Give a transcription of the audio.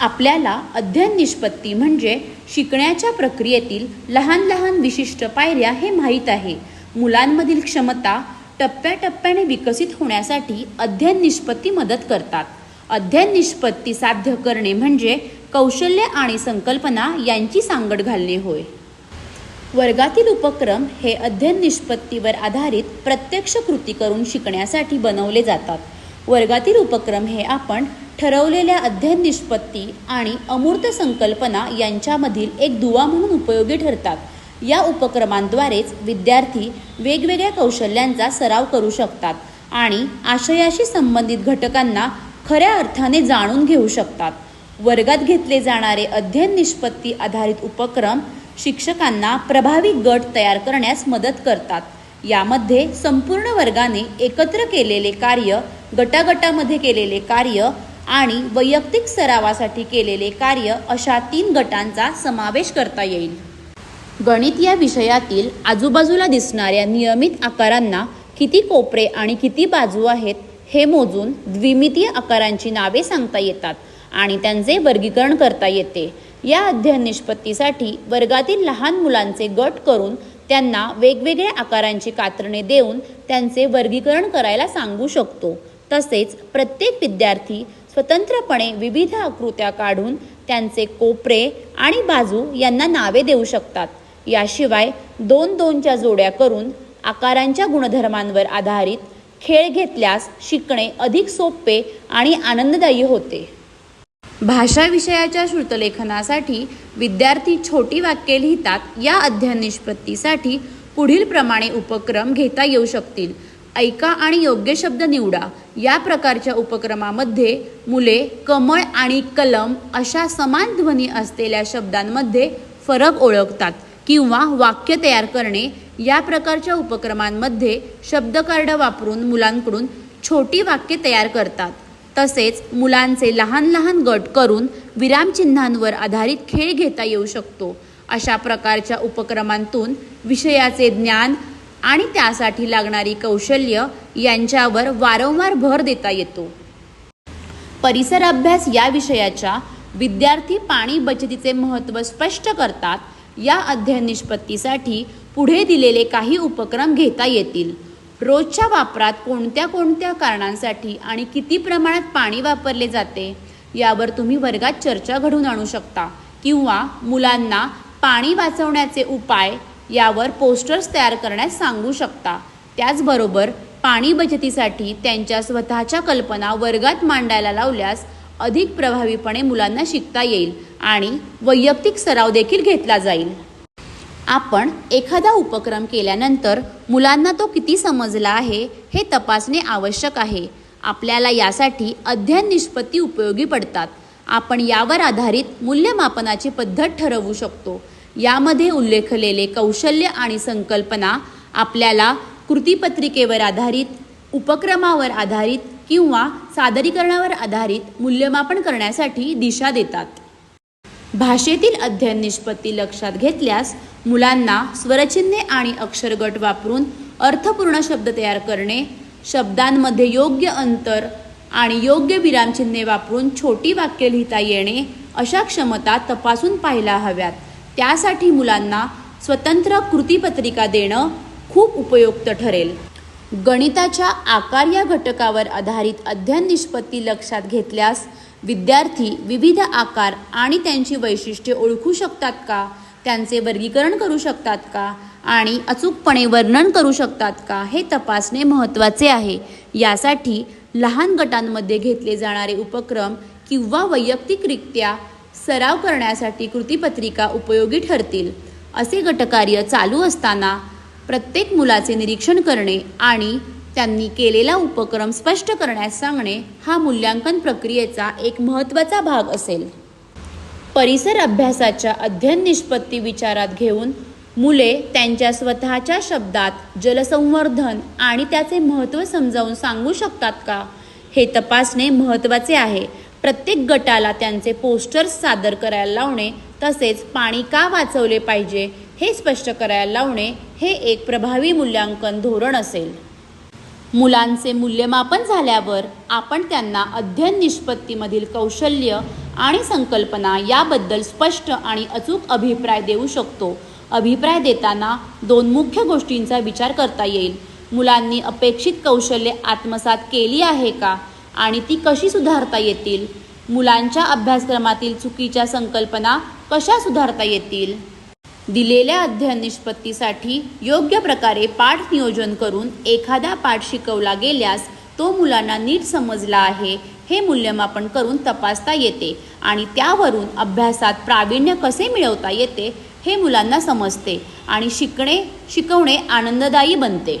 आपल्याला अध्ययन निष्पत्ती म्हणजे शिकण्याच्या प्रक्रियेतील लहान लहान विशिष्ट पायऱ्या हे माहीत आहे. मुलांमधील क्षमता टप्प्याटप्प्याने विकसित होण्यासाठी अध्ययन निष्पत्ती मदत करतात. अध्ययन निष्पत्ती साध्य करणे म्हणजे कौशल्य आणि संकल्पना यांची सांगड घालणे होय. वर्गातील उपक्रम हे अध्ययन निष्पत्तीवर आधारित प्रत्यक्ष कृती करून शिकण्यासाठी बनवले जातात. वर्गातील उपक्रम हे आपण ठरवलेल्या अध्ययन निष्पत्ती आणि अमूर्त संकल्पना यांच्यामधील एक दुवा म्हणून उपयोगी ठरतात. या उपक्रमांद्वारेच विद्यार्थी वेगवेगळ्या कौशल्यांचा सराव करू शकतात आणि आशयाशी संबंधित घटकांना खऱ्या अर्थाने जाणून घेऊ शकतात. वर्गात घेतले जाणारे अध्ययन निष्पत्ती आधारित उपक्रम शिक्षकांना प्रभावी गट तयार करण्यास मदत करतात. यामध्ये संपूर्ण वर्गाने एकत्र केलेले कार्य गटागटामध्ये केलेले कार्य आणि वैयक्तिक सरावासाठी केलेले कार्य अशा तीन गटांचा समावेश करता येईल. गणित या विषयातील आजूबाजूला दिसणाऱ्या नियमित आकारांना किती कोपरे आणि किती बाजू आहेत हे मोजून द्विमितीय आकारांची नावे सांगता येतात आणि त्यांचे वर्गीकरण करता येते. या अध्ययन निष्पत्तीसाठी वर्गातील लहान मुलांचे गट करून त्यांना वेगवेगळ्या आकारांची कात्रणे देऊन त्यांचे वर्गीकरण करायला सांगू शकतो. तसेच प्रत्येक विद्यार्थी स्वतंत्रपणे विविध आकृत्या काढून त्यांचे कोपरे आणि बाजू यांना नावे देऊ शकतात. याशिवाय दोन दोनच्या जोड्या करून आकारांच्या गुणधर्मांवर आधारित खेळ घेतल्यास शिकणे अधिक सोपे आणि आनंददायी होते. भाषा विषयाच्या श्रुतलेखनासाठी विद्यार्थी छोटी वाक्ये लिहितात. या अध्ययन निष्पत्तीसाठी पुढील प्रमाणे उपक्रम घेता येऊ शकतील. ऐका आणि योग्य शब्द निवडा. या प्रकारच्या उपक्रमामध्ये मुले कमळ आणि कलम अशा समान ध्वनी असलेल्या शब्दांमध्ये फरक ओळखतात किंवा वाक्य तयार करणे. या प्रकारच्या उपक्रमांमध्ये शब्दकार्ड वापरून मुलांकडून छोटी वाक्य तयार करतात. तसेच मुलांचे लहान लहान गट करून विरामचिन्हांवर आधारित खेळ घेता येऊ शकतो. अशा प्रकारच्या उपक्रमांतून विषयाचे ज्ञान आणि त्यासाठी लागणारी कौशल्य यांच्यावर वारंवार भर देता येतो. परिसर अभ्यास या विषयाच्या विद्यार्थी पाणी बचतीचे महत्त्व स्पष्ट करतात. या अध्ययन निष्पत्तीसाठी पुढे दिलेले काही उपक्रम घेता येतील. रोजच्या वापरात कोणत्या कोणत्या कारणांसाठी आणि किती प्रमाणात पाणी वापरले जाते? यावर तुम्ही वर्गात चर्चा घडवून आणू शकता. किंवा मुलांना पाणी वाचवण्याचे उपाय यावर पोस्टर्स तयार करण्यास सांगू शकता. त्याचबरोबर पाणी बचतीसाठी त्यांच्या स्वतःच्या कल्पना वर्गात मांडायला लावल्यास अधिक प्रभावीपणे मुलांना शिकता येईल आणि वैयक्तिक सराव देखील घेतला जाईल. आपण एखादा उपक्रम केल्यानंतर मुलांना तो किती समजला आहे हे तपासणे आवश्यक आहे. आपल्याला यासाठी अध्ययन निष्पत्ती उपयोगी पडतात. आपण यावर आधारित मूल्यमापनाची पद्धत ठरवू शकतो. यामध्ये उल्लेखलेले कौशल्य आणि संकल्पना आपल्याला कृतीपत्रिकेवर आधारित उपक्रमावर आधारित किंवा सादरीकरणावर आधारित मूल्यमापन करण्यासाठी दिशा देतात. भाषेतील अध्ययन निष्पत्ती लक्षात घेतल्यास मुलांना स्वरचिन्हे आणि अक्षरगट वापरून अर्थपूर्ण शब्द तयार करणे शब्दांमध्ये योग्य अंतर आणि योग्य विरामचिन्हे वापरून छोटी वाक्य लिहिता येणे अशा क्षमता तपासून पाहायला हव्यात. त्यासाठी मुलांना स्वतंत्र कृतीपत्रिका देणं खूप उपयुक्त ठरेल. गणिताच्या आकार या घटकावर आधारित अध्ययन निष्पत्ती लक्षात घेतल्यास विद्यार्थी विविध आकार आणि त्यांची वैशिष्ट्ये ओळखू शकतात का? त्यांचे वर्गीकरण करू शकतात का? आणि अचूकपणे वर्णन करू शकतात का? हे तपासणे महत्त्वाचे आहे. यासाठी लहान गटांमध्ये घेतले जाणारे उपक्रम किंवा वैयक्तिकरित्या सराव करण्यासाठी कृतीपत्रिका उपयोगी ठरतील असे गटकार्य चालू असताना प्रत्येक मुलाचे निरीक्षण करणे आणि त्यांनी केलेला उपक्रम स्पष्ट करण्यास सांगणे हा मूल्यांकन प्रक्रियेचा एक महत्त्वाचा भाग असेल. परिसर अभ्यासाच्या अध्ययन निष्पत्ती विचारात घेऊन मुले त्यांच्या स्वतःच्या शब्दात जलसंवर्धन आणि त्याचे महत्त्व समजावून सांगू शकतात का हे तपासणे महत्त्वाचे आहे. प्रत्येक गटाला त्यांचे पोस्टर्स सादर करायला लावणे तसेच पाणी का वाचवले पाहिजे हे स्पष्ट करायला लावणे हे एक प्रभावी मूल्यांकन धोरण असेल. मुलांचे मूल्यमापन झाल्यावर आपण त्यांना अध्ययन निष्पत्तीमधील कौशल्य आणि संकल्पना याबद्दल स्पष्ट आणि अचूक अभिप्राय देऊ शकतो. अभिप्राय देताना दोन मुख्य गोष्टींचा विचार करता येईल. मुलांनी अपेक्षित कौशल्ये आत्मसात केली आहे का? आणि ती कशी सुधारता येतील? मुलांच्या अभ्यासक्रमातील चुकीच्या संकल्पना कशा सुधारता येतील? दिलेल्या अध्ययन निष्पत्तीसाठी योग्य प्रकारे पाठ नियोजन करून एखादा पाठ शिकवला गेल्यास तो मुलांना नीट समजला आहे हे मूल्यमापन करून तपासता येते आणि त्यावरून अभ्यासात प्रावीण्य कसे मिळवता येते हे मुलांना समजते आणि शिकणे शिकवणे आनंददायी बनते.